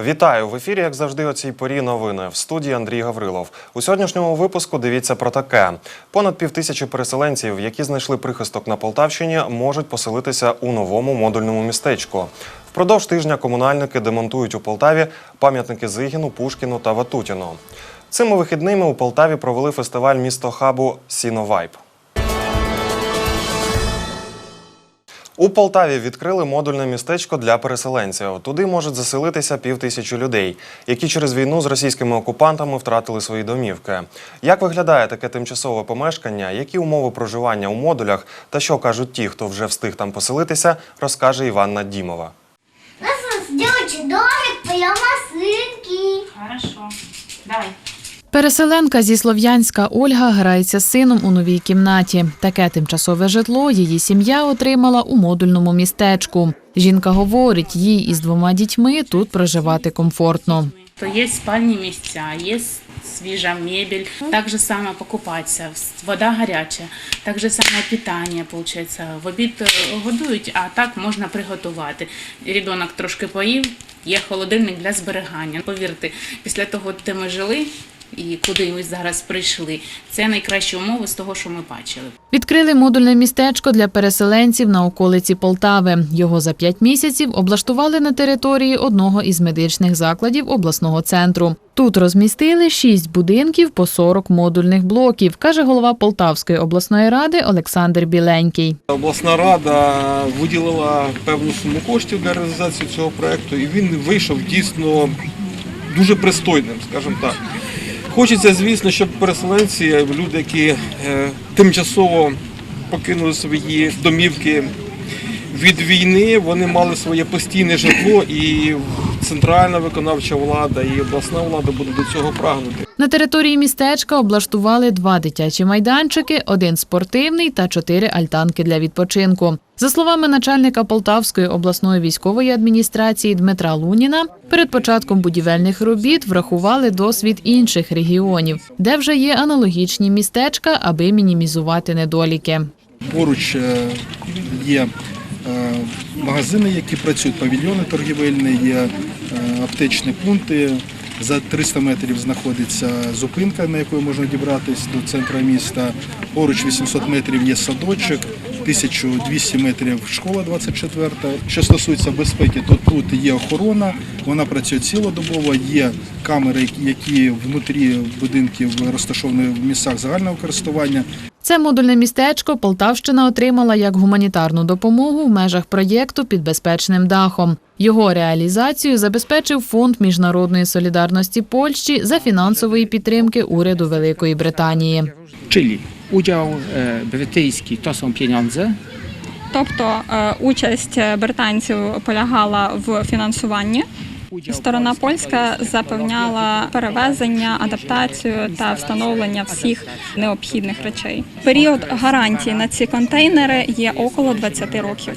Вітаю в ефірі, як завжди, о цій порі новини. В студії Андрій Гаврилов. У сьогоднішньому випуску дивіться про таке: понад півтисячі переселенців, які знайшли прихисток на Полтавщині, можуть поселитися у новому модульному містечку. Впродовж тижня комунальники демонтують у Полтаві пам'ятники Зигіну, Пушкіну та Ватутіну. Цими вихідними у Полтаві провели фестиваль місто хабу Сіновайб. У Полтаві відкрили модульне містечко для переселенців. Туди можуть заселитися півтисячі людей, які через війну з російськими окупантами втратили свої домівки. Як виглядає таке тимчасове помешкання, які умови проживання у модулях та що кажуть ті, хто вже встиг там поселитися, розкаже Іванна Дімова. У нас сделайте домик прямо сынки. Хорошо. Давай. Переселенка зі Слов'янська Ольга грається з сином у новій кімнаті. Таке тимчасове житло її сім'я отримала у модульному містечку. Жінка говорить, їй із двома дітьми тут проживати комфортно. То є спальні місця, є свіжа мебель. Так же само покупатися, вода гаряча, так же само питання, виходить. В обід е, годують, а так можна приготувати. Рідонок трошки поїв, є холодильник для зберігання. Повірте, після того, де ми жили і куди ми зараз прийшли, це найкращі умови з того, що ми бачили. Відкрили модульне містечко для переселенців на околиці Полтави. Його за п'ять місяців облаштували на території одного із медичних закладів обласного центру. Тут розмістили шість будинків по 40 модульних блоків, каже голова Полтавської обласної ради Олександр Біленький. Обласна рада виділила певну суму коштів для реалізації цього проекту, і він вийшов дійсно дуже пристойним, скажімо так. Хочеться, звісно, щоб переселенці, люди, які е, тимчасово покинули свої домівки від війни, вони мали своє постійне житло, і центральна виконавча влада і обласна влада буде до цього прагнути. На території містечка облаштували два дитячі майданчики, один спортивний та чотири альтанки для відпочинку. За словами начальника Полтавської обласної військової адміністрації Дмитра Луніна, перед початком будівельних робіт врахували досвід інших регіонів, де вже є аналогічні містечка, аби мінімізувати недоліки. Поруч е, є магазини, які працюють, павільйони торгівельні, є е, аптечні пункти. За 300 метрів знаходиться зупинка, на якої можна дібратися до центру міста. Поруч 800 метрів є садочок, 1200 метрів школа 24. Що стосується безпеки, то тут є охорона, вона працює цілодобово, є камери, які внутрі будинків розташовані в місцях загального користування. Це модульне містечко Полтавщина отримала як гуманітарну допомогу в межах проєкту під безпечним дахом. Його реалізацію забезпечив фонд міжнародної солідарності Польщі за фінансової підтримки уряду Великої Британії. Czyli udział e, brytyjski to są pieniądze, Тобто е, участь британців полягала в фінансуванні. Сторона польська запевняла перевезення, адаптацію та встановлення всіх необхідних речей. Період гарантії на ці контейнери є около 20 років.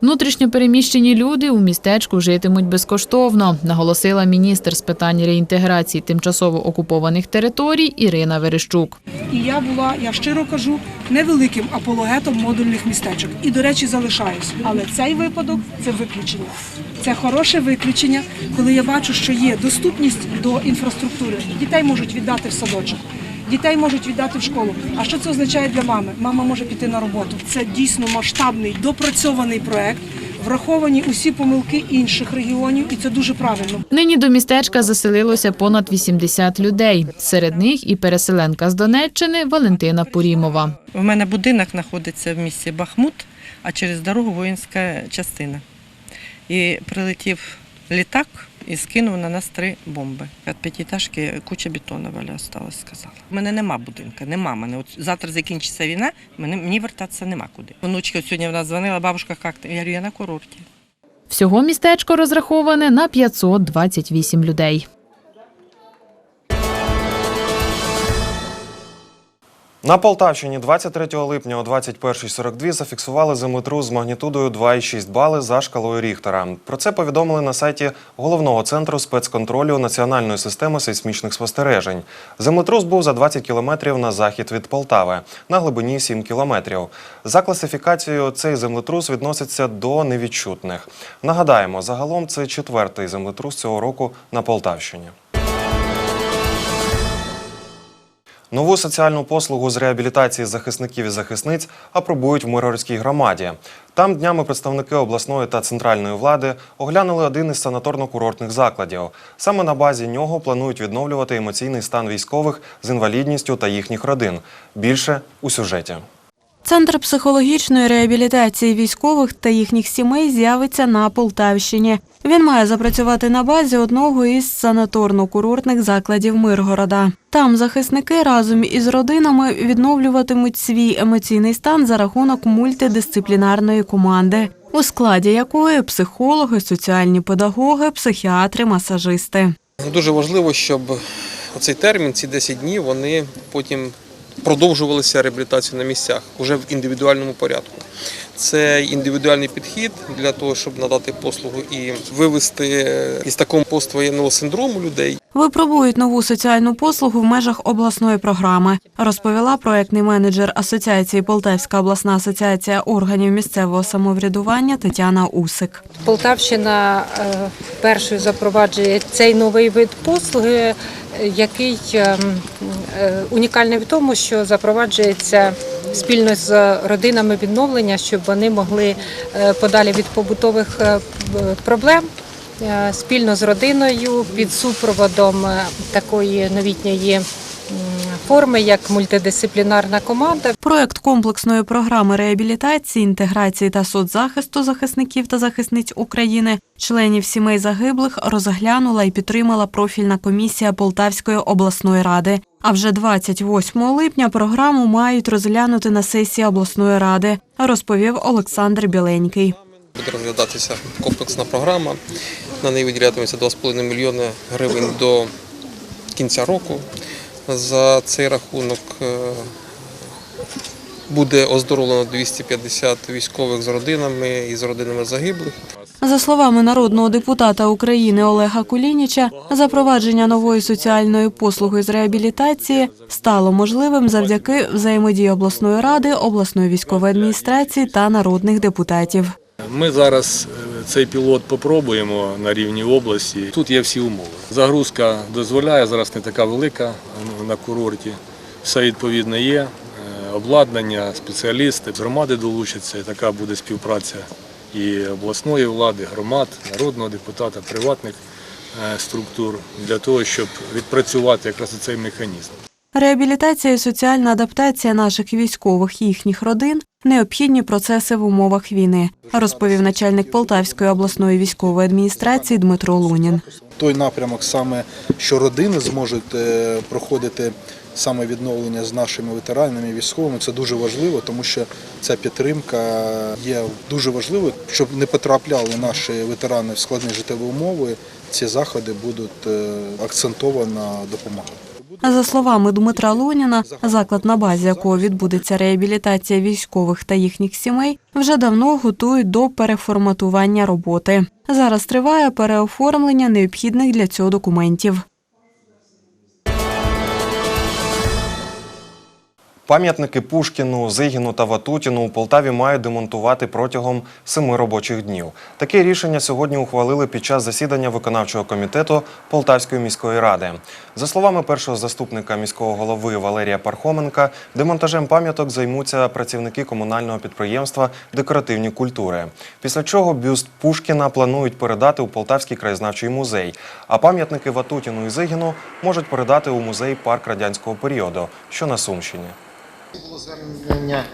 20 lat. Внутрішньо переміщені люди у містечку житимуть безкоштовно, наголосила міністр з питань реінтеграції тимчасово окупованих територій Ірина Верещук. І я була, я щиро кажу, невеликим апологетом модульних містечок. І, до речі, залишаюсь. Але цей випадок це виключення. Це хороше виключення, коли я бачу, що є доступність до інфраструктури. Дітей можуть віддати в садочок. Дітей можуть віддати в школу. А що це означає для мами? Мама може піти на роботу. Це дійсно масштабний допрацьований проект. Враховані усі помилки інших регіонів, і це дуже правильно. Нині до містечка заселилося понад 80 людей. Серед них і переселенка з Донеччини Валентина Порімова. У мене будинок знаходиться в місті Бахмут, а через дорогу воїнська частина. І прилетів літак і скинув на нас три бомби. Від п'ятиэтажки куча бетону валя осталось, сказала. У мене нема будинка, нема мене. От завтра закінчиться війна, мені, мені вертатися нема куди. Внучка сьогодні в нас дзвонила, бабушка, як ти? Я говорю, я на курорті. Всього містечко розраховане на 528 людей. На Полтавщині 23 липня о 21.42 зафіксували землетрус з магнітудою 2,6 бали за шкалою Ріхтера. Про це повідомили на сайті головного центру спецконтролю національної системи сейсмічних спостережень. Землетрус був за 20 кілометрів на захід від Полтави на глибині 7 кілометрів. За класифікацією цей землетрус відноситься до невідчутних. Нагадаємо, загалом це четвертий землетрус цього року на Полтавщині. Нову соціальну послугу з реабілітації захисників і захисниць апробують в Миргородській громаді. Там днями представники обласної та центральної влади оглянули один із санаторно-курортних закладів. Саме на базі нього планують відновлювати емоційний стан військових з інвалідністю та їхніх родин. Більше у сюжеті. Центр психологічної реабілітації військових та їхніх сімей з'явиться на Полтавщині. Він має запрацювати на базі одного із санаторно-курортних закладів Миргорода. Там захисники разом із родинами відновлюватимуть свій емоційний стан за рахунок мультидисциплінарної команди, у складі якої психологи, соціальні педагоги, психіатри, масажисти. Дуже важливо, щоб оцей термін, ці 10 днів, вони потім продовжувалися реабілітацію на місцях уже в індивідуальному порядку. Це індивідуальний підхід для того, щоб надати послугу і вивести із такого поствоєнного синдрому людей. Випробують нову соціальну послугу в межах обласної програми, розповіла проектний менеджер Асоціації Полтавська обласна асоціація органів місцевого самоврядування Тетяна Усик. Полтавщина е, першою запроваджує цей новий вид послуги, який е, е, унікальний в тому, що запроваджується спільно з родинами відновлення, щоб вони могли е, подалі від побутових е, проблем. Спільно з родиною під супроводом такої новітньої м, форми, як мультидисциплінарна команда, Проект комплексної програми реабілітації, інтеграції та соцзахисту захисників та захисниць України, членів сімей загиблих розглянула і підтримала профільна комісія Полтавської обласної ради. А вже 28 липня програму мають розглянути на сесії обласної ради, розповів Олександр Біленький. Буде розглядатися комплексна програма. На неї виділятиметься 2,5 мільйони гривень до кінця року. За цей рахунок е, буде оздоровлено 250 військових з родинами і з родинами загиблих. За словами народного депутата України Олега Кулініча, запровадження нової соціальної послуги з реабілітації стало можливим завдяки взаємодії обласної ради, обласної військової адміністрації та народних депутатів. Ми зараз цей пілот попробуємо на рівні області. Тут є всі умови. Загрузка дозволяє, зараз не така велика на курорті. Все відповідно є. Е, Обладнання, спеціалісти, громади долучаться. і Така буде співпраця і обласної влади, громад, народного депутата, приватних е, структур для того, щоб відпрацювати якраз цей механізм. Реабілітація і соціальна адаптація наших військових і їхніх родин необхідні процеси в умовах війни, розповів начальник Полтавської обласної військової адміністрації Дмитро Лунін. Той напрямок, саме що родини зможуть е, проходити саме відновлення з нашими ветеранами, військовими, це дуже важливо, тому що ця підтримка є дуже важливою, щоб не потрапляли наші ветерани в складні життєві умови. Ці заходи будуть е, акцентовано допомагати. За словами Дмитра Луніна, заклад, на базі якого відбудеться реабілітація військових та їхніх сімей, вже давно готують до переформатування роботи. Зараз триває переоформлення необхідних для цього документів. Пам'ятники Пушкіну, Зигіну та Ватутіну у Полтаві мають демонтувати протягом семи робочих днів. Таке рішення сьогодні ухвалили під час засідання виконавчого комітету Полтавської міської ради. За словами першого заступника міського голови Валерія Пархоменка, демонтажем пам'яток займуться працівники комунального підприємства Декоративні культури. Після чого бюст Пушкіна планують передати у Полтавський краєзнавчий музей. А пам'ятники Ватутіну і Зигіну можуть передати у музей парк радянського періоду, що на Сумщині. Було звернення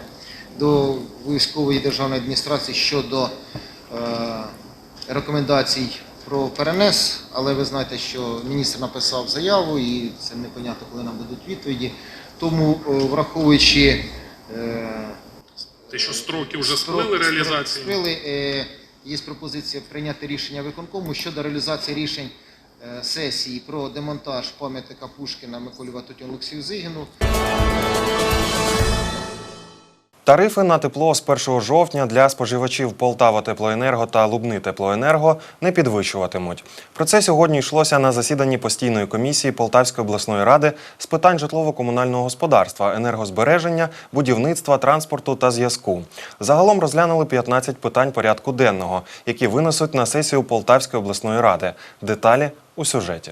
до військової державної адміністрації щодо е, рекомендацій про перенес, але ви знаєте, що міністр написав заяву і це непонятно, коли нам дадуть відповіді. Тому, е, враховуючи е, Те, що строки вже сплили реалізації. сплили, є пропозиція прийняти рішення виконкому щодо реалізації рішень сесії про демонтаж пам'ятника Пушкіна Миколі Ватутю Олексію Зигіну. Тарифи на тепло з 1 жовтня для споживачів Полтава Теплоенерго та Лубни Теплоенерго не підвищуватимуть. Про це сьогодні йшлося на засіданні постійної комісії Полтавської обласної ради з питань житлово-комунального господарства, енергозбереження, будівництва, транспорту та зв'язку. Загалом розглянули 15 питань порядку денного, які винесуть на сесію Полтавської обласної ради. Деталі у сюжеті.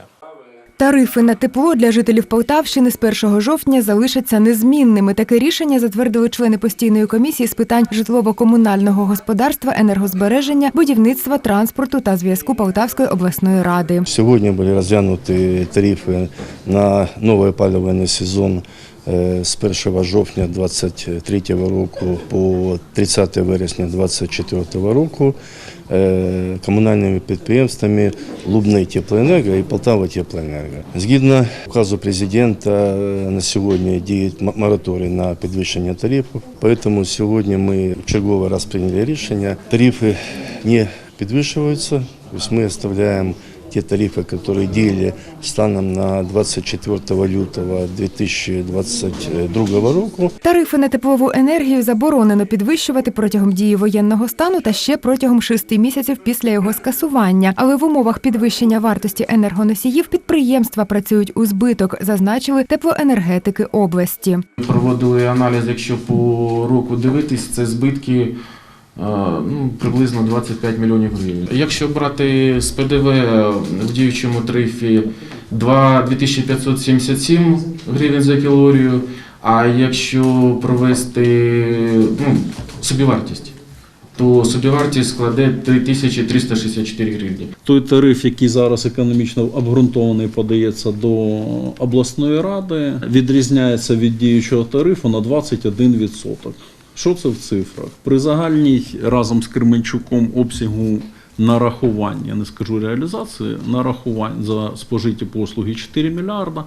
Тарифи на тепло для жителів Полтавщини з 1 жовтня залишаться незмінними. Таке рішення затвердили члени постійної комісії з питань житлово-комунального господарства, енергозбереження, будівництва, транспорту та зв'язку Полтавської обласної ради. Сьогодні були розглянуті тарифи на новий опалювальний сезон е, з 1 жовтня 2023 року по 30 вересня 2024 року комунальними підприємствами Лубний теплоенерго і Полтава теплоенерго. Згідно указу президента е, на сьогодні діє мораторій на підвищення тарифів, тому сьогодні ми черговий раз прийняли рішення. Тарифи не підвищуються, тобто ми оставляємо те тарифы, которые діяли станом на 24 лютого 2022 року. Тарифи на теплову енергію заборонено підвищувати протягом дії воєнного стану та ще протягом шести місяців після його скасування. Але в умовах підвищення вартості енергоносіїв підприємства працюють у збиток, зазначили теплоенергетики області. Проводили аналіз, якщо по року дивитись, це збитки ну, приблизно 25 мільйонів гривень. Якщо брати з ПДВ в діючому тарифі 2 2577 гривень за кілорію, а якщо провести ну, собівартість, то собівартість складе 3364 гривні. Той тариф, який зараз економічно обґрунтований, подається до обласної ради, відрізняється від діючого тарифу на 21%. Що це в цифрах? При загальній разом з Кременчуком обсягу нарахувань, я не скажу реалізації, нарахувань за спожиті послуги 4 мільярда.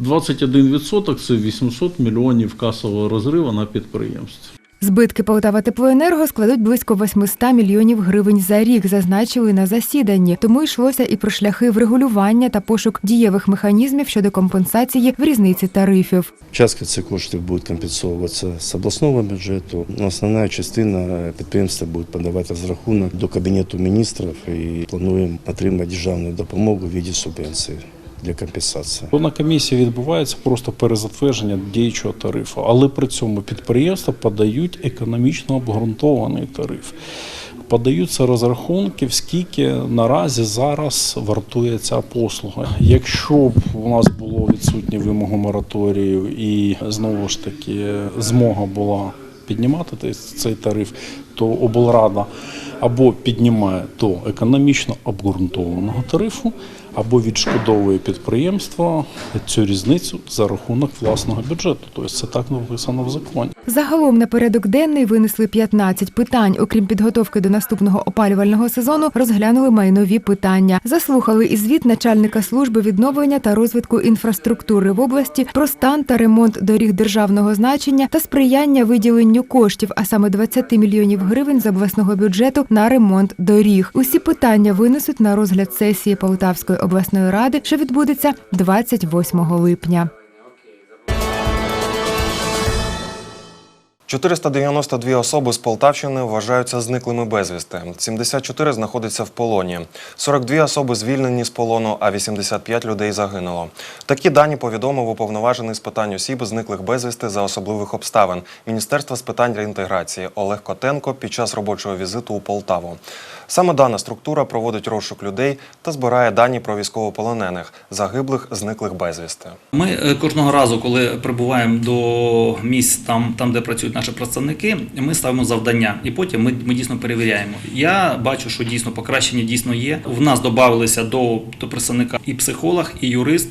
21% це 800 мільйонів касового розриву на підприємстві. Збитки Полтава Теплоенерго складуть близько 800 мільйонів гривень за рік, зазначили на засіданні. Тому йшлося і про шляхи врегулювання та пошук дієвих механізмів щодо компенсації в різниці тарифів. Частка цих коштів буде компенсовуватися з обласного бюджету. Основна частина підприємства буде подавати розрахунок до Кабінету міністрів і плануємо отримати державну допомогу в виді субвенції для компенсації. На комісії відбувається просто перезатвердження діючого тарифу, але при цьому підприємства подають економічно обґрунтований тариф. Подаються розрахунки, скільки наразі зараз вартує ця послуга. Якщо б у нас було відсутні вимоги мораторію і знову ж таки змога була піднімати цей тариф, то облрада або піднімає до економічно обґрунтованого тарифу, або відшкодовує підприємство цю різницю за рахунок власного бюджету. Тобто це так написано в законі. Загалом на порядок денний винесли 15 питань. Окрім підготовки до наступного опалювального сезону, розглянули майнові питання. Заслухали і звіт начальника служби відновлення та розвитку інфраструктури в області про стан та ремонт доріг державного значення та сприяння виділенню коштів, а саме 20 мільйонів гривень з обласного бюджету на ремонт доріг. Усі питання винесуть на розгляд сесії Полтавської обласної ради, що відбудеться 28 липня. 492 особи з Полтавщини вважаються зниклими безвісти. 74 знаходяться в полоні. 42 особи звільнені з полону, а 85 людей загинуло. Такі дані повідомив уповноважений з питань осіб, зниклих безвісти за особливих обставин Міністерства з питань реінтеграції Олег Котенко під час робочого візиту у Полтаву. Саме дана структура проводить розшук людей та збирає дані про військовополонених, загиблих, зниклих безвісти. Ми е, кожного разу, коли прибуваємо до місць там, там де працюють наші представники, ми ставимо завдання, і потім ми, ми дійсно перевіряємо. Я бачу, що дійсно покращення дійсно є. В нас додавалися до, до представника і психолог, і юрист,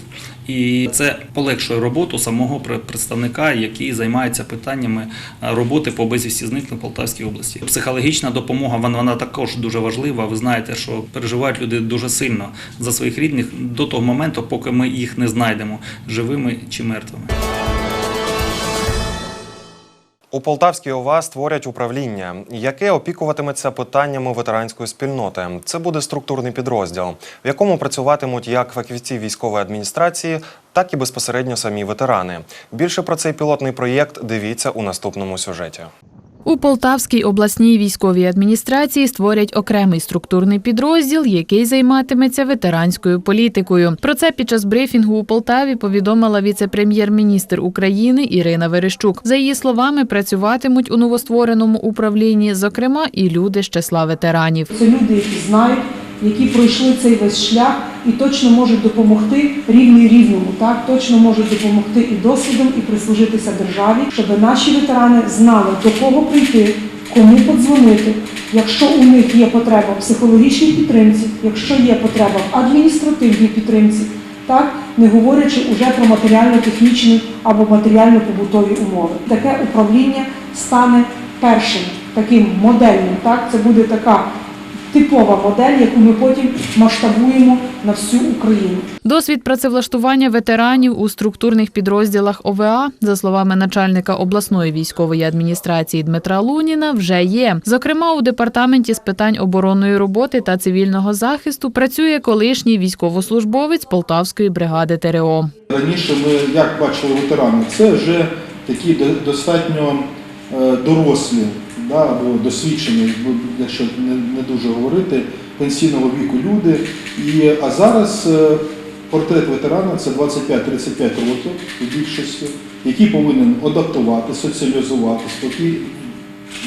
і це полегшує роботу самого представника, який займається питаннями е, роботи по безвісті зниклих в Полтавській області. Психологічна допомога вона також дуже важлива. Ви знаєте, що переживають люди дуже сильно за своїх рідних до того моменту, поки ми їх не знайдемо живими чи мертвими. У Полтавській ОВА створять управління, яке опікуватиметься питаннями ветеранської спільноти. Це буде структурний підрозділ, в якому працюватимуть як фахівці військової адміністрації, так і безпосередньо самі ветерани. Більше про цей пілотний проєкт дивіться у наступному сюжеті. У Полтавській обласній військовій адміністрації створять окремий структурний підрозділ, який займатиметься ветеранською політикою. Про це під час брифінгу у Полтаві повідомила віце-прем'єр-міністр України Ірина Верещук. За її словами, працюватимуть у новоствореному управлінні, зокрема, і люди з числа ветеранів. Це люди, які знають, які пройшли цей весь шлях і точно можуть допомогти рівний рівному, так точно можуть допомогти і досвідом, і прислужитися державі, щоб наші ветерани знали до кого прийти, кому подзвонити. Якщо у них є потреба в психологічній підтримці, якщо є потреба в адміністративній підтримці, так не говорячи уже про матеріально-технічні або матеріально-побутові умови. Таке управління стане першим таким модельним. Так, це буде така типова модель, яку ми потім масштабуємо на всю Україну. Досвід працевлаштування ветеранів у структурних підрозділах ОВА, за словами начальника обласної військової адміністрації Дмитра Луніна, вже є. Зокрема, у департаменті з питань оборонної роботи та цивільного захисту працює колишній військовослужбовець Полтавської бригади ТРО. Раніше ми як бачили ветерани, це вже такі до- достатньо е, дорослі да, або досвідчені, якщо не, не дуже говорити, пенсійного віку люди. І, а зараз е, портрет ветерана це 25-35 років у більшості, який повинен адаптувати, соціалізуватись,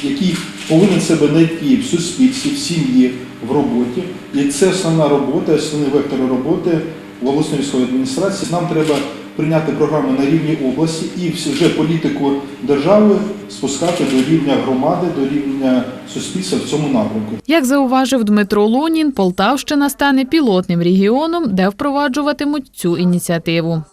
який, повинен себе знайти в суспільстві, в сім'ї, в роботі. І це основна робота, основний вектор роботи в обласній військовій адміністрації. Нам треба прийняти програми на рівні області і вже політику держави спускати до рівня громади, до рівня суспільства в цьому напрямку. Як зауважив Дмитро Лунін, Полтавщина стане пілотним регіоном, де впроваджуватимуть цю ініціативу.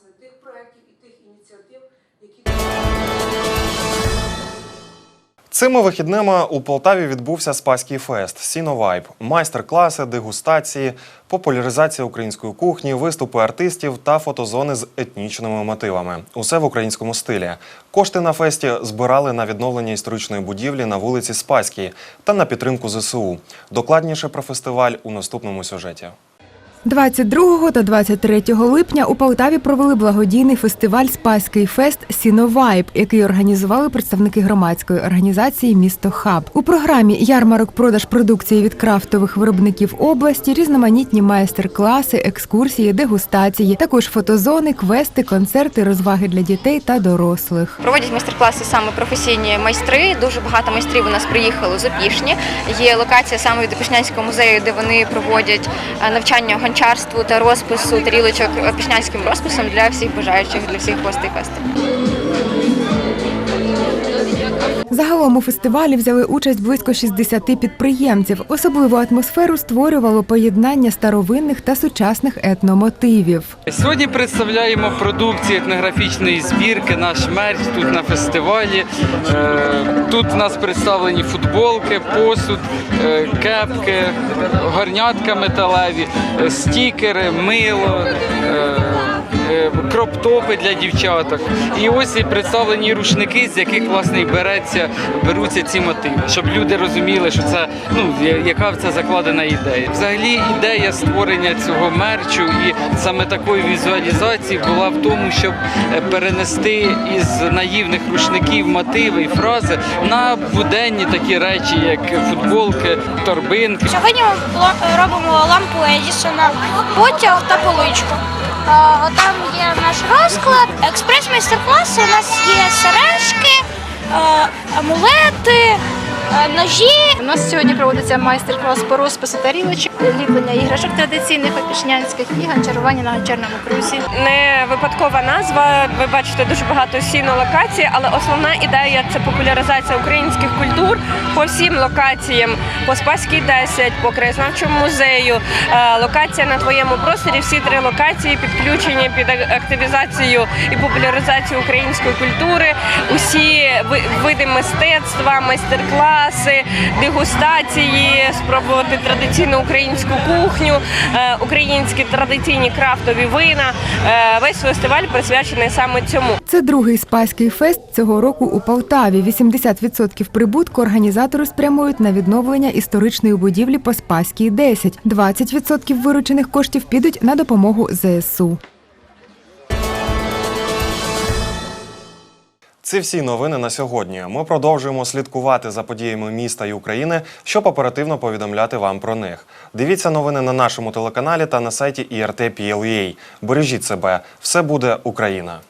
Цими вихідними у Полтаві відбувся Спаський фест, Сіновайб, майстер-класи, дегустації, популяризація української кухні, виступи артистів та фотозони з етнічними мотивами. Усе в українському стилі. Кошти на фесті збирали на відновлення історичної будівлі на вулиці Спаській та на підтримку ЗСУ. Докладніше про фестиваль у наступному сюжеті. 22 та 23 липня у Полтаві провели благодійний фестиваль Спаський фест Сіновайб, який організували представники громадської організації Місто Хаб. У програмі ярмарок продаж продукції від крафтових виробників області, різноманітні майстер-класи, екскурсії, дегустації, також фотозони, квести, концерти, розваги для дітей та дорослих. Проводять майстер-класи саме професійні майстри. Дуже багато майстрів у нас приїхали з Опішні. Є локація саме від Опішнянського музею, де вони проводять е, навчання гончарству та розпису тарілочок пішнянським розписом для всіх бажаючих, для всіх гостей фестивалю. Загалом у фестивалі взяли участь близько 60 підприємців. Особливу атмосферу створювало поєднання старовинних та сучасних етномотивів. Сьогодні представляємо продукцію етнографічної збірки, наш мерч тут на фестивалі. Е, Тут у нас представлені футболки, посуд, е, кепки, горнятка металеві, е, стікери, мило. Е, Кроптопи для дівчаток. І ось і представлені рушники, з яких власне береться, беруться ці мотиви, щоб люди розуміли, що це ну яка це закладена ідея. Взагалі ідея створення цього мерчу і саме такої візуалізації була в тому, щоб е, перенести із наївних рушників мотиви і фрази на буденні такі речі, як футболки, торбинки. Сьогодні ми робимо лампу Едісона, потяг та поличку. Там є наш розклад, експрес-майстер-класи. У нас є сережки, амулети, ножі. У нас сьогодні проводиться майстер-клас по розпису тарілочок, ліплення іграшок традиційних опішнянських і гончарування на гончарному крузі. Не випадкова назва. Ви бачите дуже багато сіно-локацій, але основна ідея це популяризація українських культур по всім локаціям, по Спаській 10, по краєзнавчому музею. Е, Локація на твоєму просторі. Всі три локації підключені під активізацію і популяризацію української культури. Усі види мистецтва, майстер-класи, дегустації, спробувати традиційну українську українську кухню, е, українські традиційні крафтові вина. Е, Весь фестиваль присвячений саме цьому. Це другий спаський фест цього року у Полтаві. 80% прибутку організатори спрямують на відновлення історичної будівлі по Спаській 10. 20% виручених коштів підуть на допомогу ЗСУ. Це всі новини на сьогодні. Ми продовжуємо слідкувати за подіями міста і України, щоб оперативно повідомляти вам про них. Дивіться новини на нашому телеканалі та на сайті IRT.PLUA. Бережіть себе, все буде Україна.